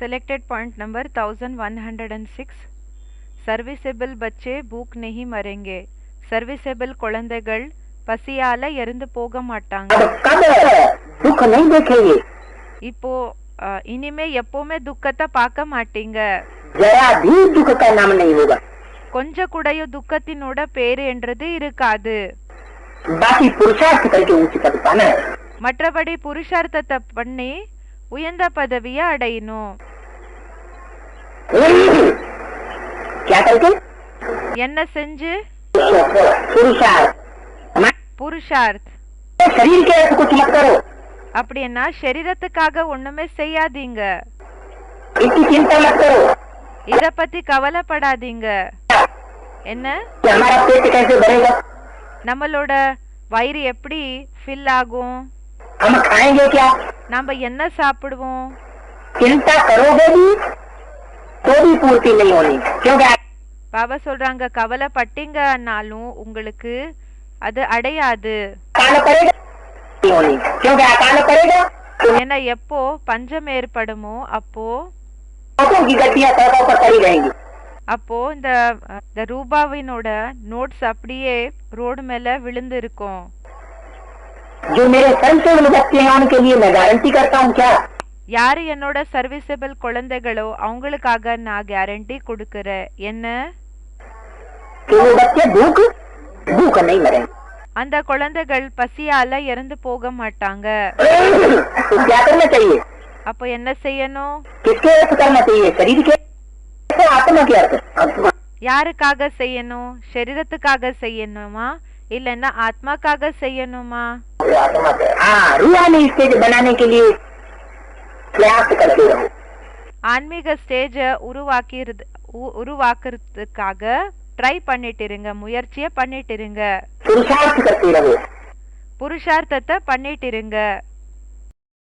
selected point number 1106 serviceable பச்சே பூக் நெஹி மரங்கே serviceable குழந்தைகள் பசியால இறந்து போக மாட்டாங்க. இப்போ இனிமே எப்பவுமே துக்கத்தை பார்க்க மாட்டீங்க. கொஞ்சம் கூடயும் துக்கத்தினோட பேரு என்றது இருக்காது. மற்றபடி புருஷார்த்தத்தை பண்ணி உயர்ந்த பதவியை அடையணும். क्या करके என்ன செஞ்சு पुरुषार्थ हमारे புருஷார்த் शरीर के अर्थ कुछ मत करो அப்படின்னா சரீரத்துக்காக ஒண்ணுமே செய்யாதீங்க इसकी चिंता मत करो இத பத்தி கவலைப்படாதீங்க என்ன कि हमारा पेट कैसे भरेगा நம்மளோட வயிறு எப்படி ஃபில் ஆகும் हम खाएंगे क्या நாம என்ன சாப்பிடுவோம் चिंता करोगे भी तो भी पूर्ति नहीं होनी क्योंकि பாபா சொல்றாங்க கவலைப்பட்டீங்கன்னாலும் உங்களுக்கு அது அடையாது अकाल पड़ेगा नहीं होनी क्योंकि अकाल पड़ेगा तो ஏன்னா எப்போ பஞ்சம் ஏற்படுமோ அப்போ नोटों की गड्डियां सड़कों पर पड़ी रहेंगी அப்போ இந்த அஹ், இந்த ரூபாவினோட நோட்ஸ் அப்படியே ரோடு மேல விழுந்து இருக்கும் जो मेरे संशोधन बच्चे हैं उनके लिए मैं गारंटी करता हूँ क्या யார் என்னோட சர்வீசபிள் குழந்தைகளோ அவங்களுக்காக நான் கேரண்டி கொடுக்கறேன். என்ன? அந்த குழந்தைகள் பசியால இறந்து போக மாட்டாங்க. அப்ப என்ன செய்யணும்? யாருக்காக செய்யணும்? சரீரத்துக்காக செய்யணுமா? இல்லன்னா ஆத்மாக்காக செய்யணுமா? ஆன்மீக ஸ்டேஜ உருவாக்கிறது உருவாக்குறதுக்காக ட்ரை பண்ணிட்டு இருங்க முயற்சியை பண்ணிட்டு இருங்க புருஷார்த்தத்தை பண்ணிட்டு இருங்க